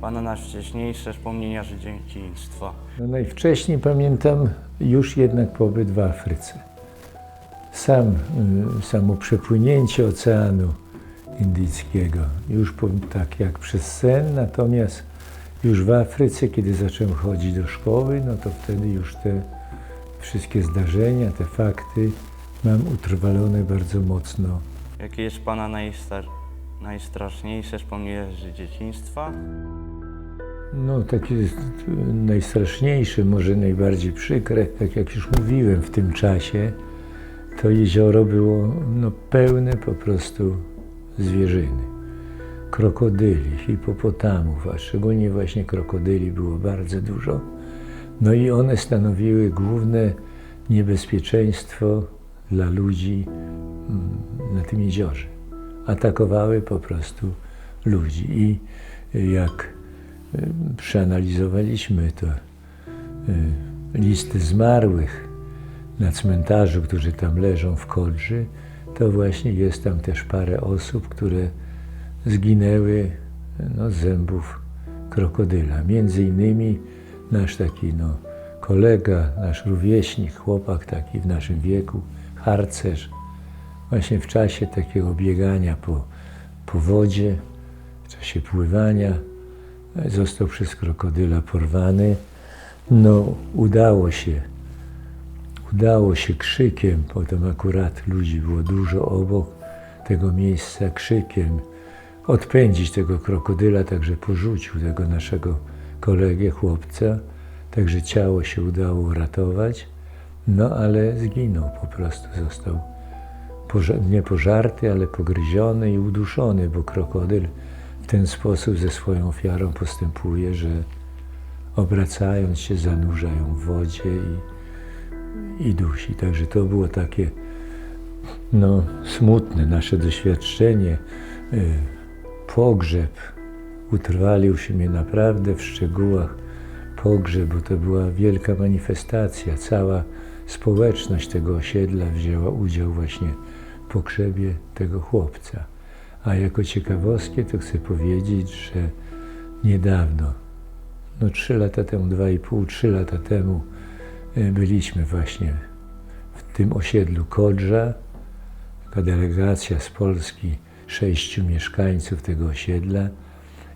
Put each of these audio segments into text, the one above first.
Pana najwcześniejsze wspomnienia z dzieciństwa. No najwcześniej pamiętam już jednak pobyt w Afryce. Sam, y, samo przepłynięcie Oceanu Indyjskiego, już po, tak jak przez sen, natomiast już w Afryce, kiedy zacząłem chodzić do szkoły, no to wtedy już te wszystkie zdarzenia, te fakty mam utrwalone bardzo mocno Jakie jest Pana najstar... najstraszniejsze wspomnienie z dzieciństwa? No, takie najstraszniejsze, może najbardziej przykre, tak jak już mówiłem w tym czasie, to jezioro było no, pełne po prostu zwierzyny. Krokodyli, hipopotamów, a szczególnie właśnie krokodyli było bardzo dużo. No i one stanowiły główne niebezpieczeństwo dla ludzi mm, na tym jeziorze. Atakowały po prostu ludzi i jak y, przeanalizowaliśmy to y, listy zmarłych na cmentarzu, którzy tam leżą w Kodrzy, to właśnie jest tam też parę osób, które zginęły no, z zębów krokodyla. Między innymi nasz taki no, kolega, nasz rówieśnik, chłopak taki w naszym wieku, harcerz, właśnie w czasie takiego biegania po, po wodzie, w czasie pływania, został przez krokodyla porwany. No, udało się, udało się krzykiem, potem akurat ludzi było dużo obok tego miejsca, krzykiem odpędzić tego krokodyla, także porzucił tego naszego kolegę, chłopca, także ciało się udało uratować, no ale zginął po prostu, został nie pożarty, ale pogryziony i uduszony, bo krokodyl w ten sposób ze swoją ofiarą postępuje, że obracając się zanurza ją w wodzie i, i dusi. Także to było takie no, smutne nasze doświadczenie. Pogrzeb utrwalił się mnie naprawdę w szczegółach. Pogrzeb, bo to była wielka manifestacja. Cała społeczność tego osiedla wzięła udział właśnie w pogrzebie tego chłopca. A jako ciekawostkę to chcę powiedzieć, że niedawno, no trzy lata temu, dwa i pół, trzy lata temu y, byliśmy właśnie w tym osiedlu Kodrza. Taka delegacja z Polski, sześciu mieszkańców tego osiedla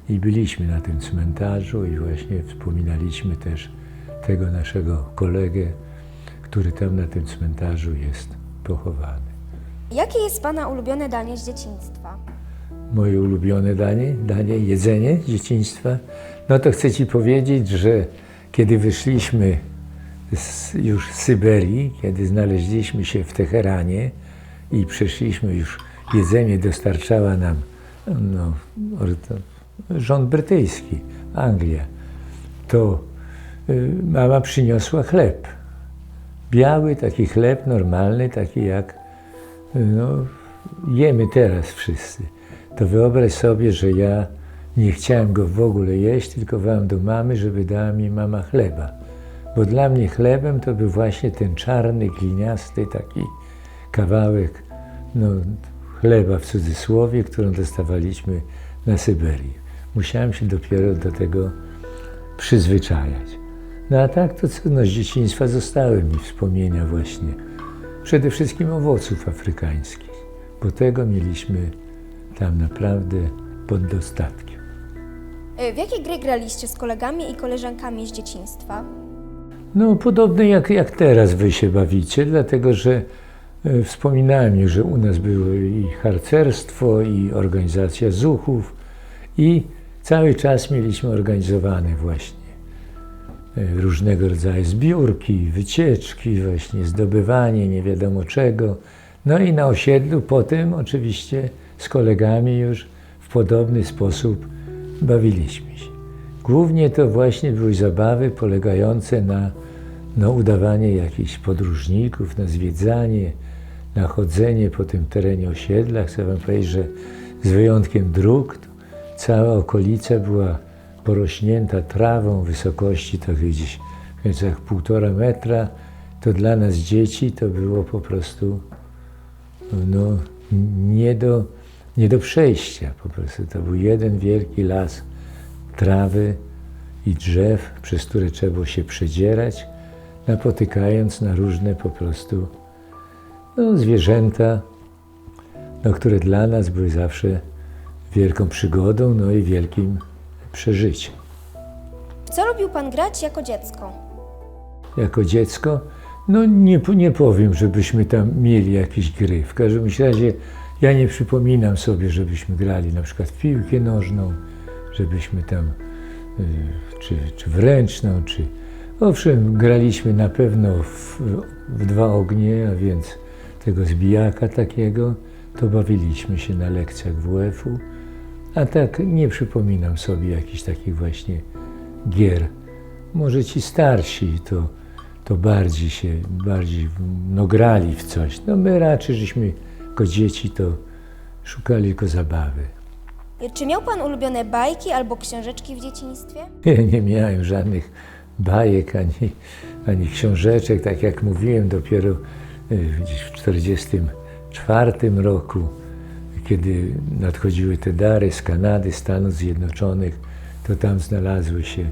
i byliśmy na tym cmentarzu i właśnie wspominaliśmy też tego naszego kolegę, który tam na tym cmentarzu jest pochowany. Jakie jest Pana ulubione danie z dzieciństwa? moje ulubione danie, danie, jedzenie z dzieciństwa, no to chcę Ci powiedzieć, że kiedy wyszliśmy z, już z Syberii, kiedy znaleźliśmy się w Teheranie i przeszliśmy już, jedzenie dostarczała nam no, rząd brytyjski, Anglia, to y, mama przyniosła chleb. Biały taki chleb, normalny, taki jak no, jemy teraz wszyscy, to wyobraź sobie, że ja nie chciałem go w ogóle jeść, tylko wam do mamy, żeby dała mi mama chleba. Bo dla mnie chlebem to był właśnie ten czarny, gliniasty taki kawałek no, chleba w cudzysłowie, którą dostawaliśmy na Syberii. Musiałem się dopiero do tego przyzwyczajać. No a tak to co, no, z dzieciństwa zostały mi wspomnienia właśnie przede wszystkim owoców afrykańskich, bo tego mieliśmy tam naprawdę pod dostatkiem. Y, W jakie gry graliście z kolegami i koleżankami z dzieciństwa? No, podobne jak, jak teraz wy się bawicie, dlatego że e, wspominałem już, że u nas było i harcerstwo, i organizacja zuchów, i cały czas mieliśmy organizowane właśnie e, różnego rodzaju zbiórki, wycieczki, właśnie zdobywanie nie wiadomo czego. No i na osiedlu potem oczywiście z kolegami już w podobny sposób bawiliśmy się. Głównie to właśnie były zabawy polegające na no, udawanie jakichś podróżników, na zwiedzanie, na chodzenie po tym terenie osiedla. Chcę wam powiedzieć, że z wyjątkiem dróg, cała okolica była porośnięta trawą wysokości tak gdzieś w granicach półtora metra, to dla nas dzieci to było po prostu no, nie, do, nie do przejścia. Po prostu to był jeden wielki las trawy i drzew, przez które trzeba było się przedzierać, napotykając na różne po prostu no, zwierzęta, no, które dla nas były zawsze wielką przygodą, no i wielkim przeżyciem. Co lubił pan grać jako dziecko? Jako dziecko, no nie, nie powiem, żebyśmy tam mieli jakieś gry. W każdym razie ja nie przypominam sobie, żebyśmy grali na przykład w piłkę nożną, żebyśmy tam, y, czy, czy w ręczną, czy... Owszem, graliśmy na pewno w, w dwa ognie, a więc tego zbijaka takiego, to bawiliśmy się na lekcjach WF-u, a tak nie przypominam sobie jakichś takich właśnie gier. Może ci starsi to, to bardziej się, bardziej no, grali w coś. No my raczej żeśmy jako dzieci to szukali tylko zabawy. Czy miał pan ulubione bajki albo książeczki w dzieciństwie? Ja nie miałem żadnych bajek ani, ani książeczek. Tak jak mówiłem, dopiero gdzieś w 1944 roku, kiedy nadchodziły te dary z Kanady, Stanów Zjednoczonych, to tam znalazły się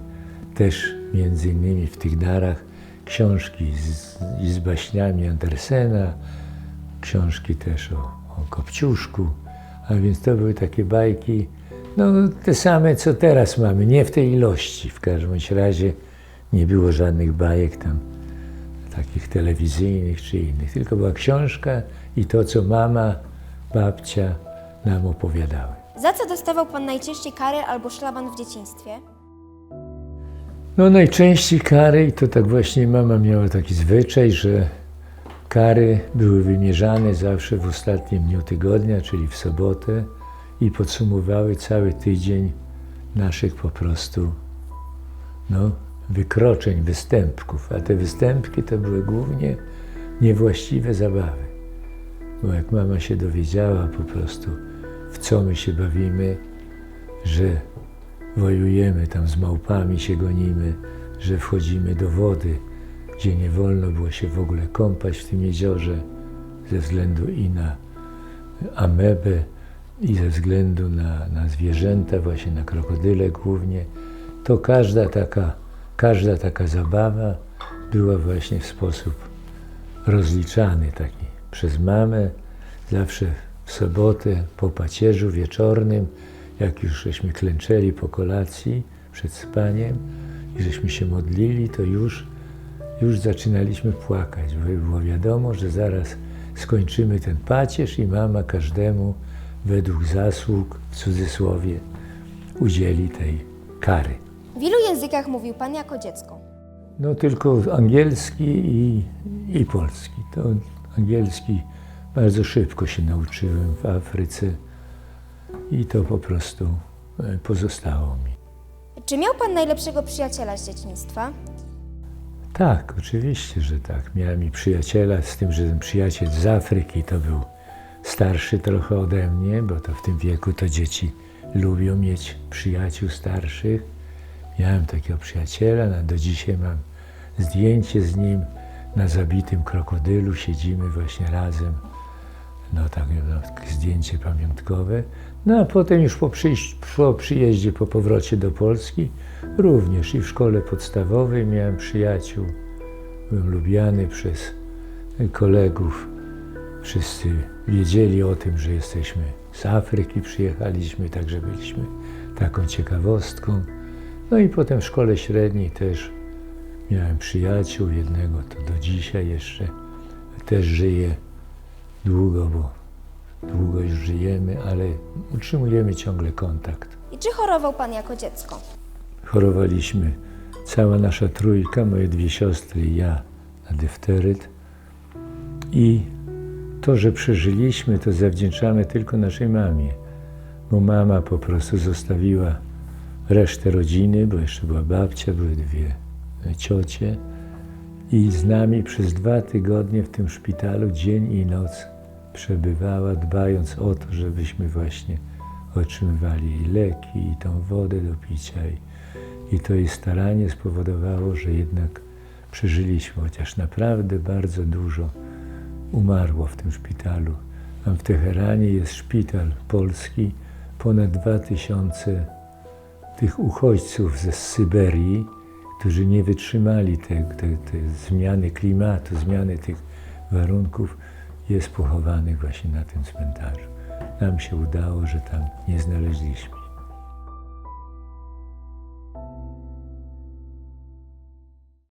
też między innymi w tych darach książki z, z baśniami Andersena, książki też o, o Kopciuszku, a więc to były takie bajki, no te same co teraz mamy, nie w tej ilości. W każdym razie nie było żadnych bajek tam takich telewizyjnych czy innych, tylko była książka i to, co mama, babcia nam opowiadały. Za co dostawał pan najczęściej karę albo szlaban w dzieciństwie? No najczęściej kary, i to tak właśnie mama miała taki zwyczaj, że kary były wymierzane zawsze w ostatnim dniu tygodnia, czyli w sobotę i podsumowały cały tydzień naszych po prostu no, wykroczeń, występków. A te występki to były głównie niewłaściwe zabawy. Bo jak mama się dowiedziała po prostu, w co my się bawimy, że wojujemy tam z małpami, się gonimy, że wchodzimy do wody, gdzie nie wolno było się w ogóle kąpać w tym jeziorze ze względu i na amebę, i ze względu na, na zwierzęta, właśnie na krokodyle głównie, to każda taka, każda taka zabawa była właśnie w sposób rozliczany taki przez mamę, zawsze w sobotę po pacierzu wieczornym, jak już żeśmy klęczeli po kolacji przed spaniem i żeśmy się modlili, to już, już zaczynaliśmy płakać, bo było wiadomo, że zaraz skończymy ten pacierz i mama każdemu według zasług, w cudzysłowie, udzieli tej kary. W ilu językach mówił pan jako dziecko? No tylko angielski i, i polski. To angielski bardzo szybko się nauczyłem w Afryce i to po prostu e, pozostało mi. Czy miał pan najlepszego przyjaciela z dzieciństwa? Tak, oczywiście, że tak. Miałem i przyjaciela, z tym, że ten przyjaciel z Afryki to był starszy trochę ode mnie, bo to w tym wieku to dzieci lubią mieć przyjaciół starszych. Miałem takiego przyjaciela, do dzisiaj mam zdjęcie z nim na zabitym krokodylu, siedzimy właśnie razem. No tak, no, zdjęcie pamiątkowe. No a potem już po, po przyjeździe, po powrocie do Polski, również i w szkole podstawowej miałem przyjaciół. Byłem lubiany przez kolegów. Wszyscy wiedzieli o tym, że jesteśmy z Afryki, przyjechaliśmy, także byliśmy taką ciekawostką. No i potem w szkole średniej też miałem przyjaciół, jednego to do dzisiaj jeszcze też żyje długo, bo długo już żyjemy, ale utrzymujemy ciągle kontakt. I czy chorował pan jako dziecko? Chorowaliśmy cała nasza trójka, moje dwie siostry i ja na difteryt. I to, że przeżyliśmy, to zawdzięczamy tylko naszej mamie, bo mama po prostu zostawiła resztę rodziny, bo jeszcze była babcia, były dwie ciocie i z nami przez dwa tygodnie w tym szpitalu dzień i noc przebywała, dbając o to, żebyśmy właśnie otrzymywali i leki, i tą wodę do picia, i I to jej staranie spowodowało, że jednak przeżyliśmy, chociaż naprawdę bardzo dużo umarło w tym szpitalu. Tam w Teheranie jest szpital polski, ponad 2000 tych uchodźców ze Syberii, którzy nie wytrzymali te, te, te zmiany klimatu, zmiany tych warunków, jest pochowanych właśnie na tym cmentarzu. Nam się udało, że tam nie znaleźliśmy.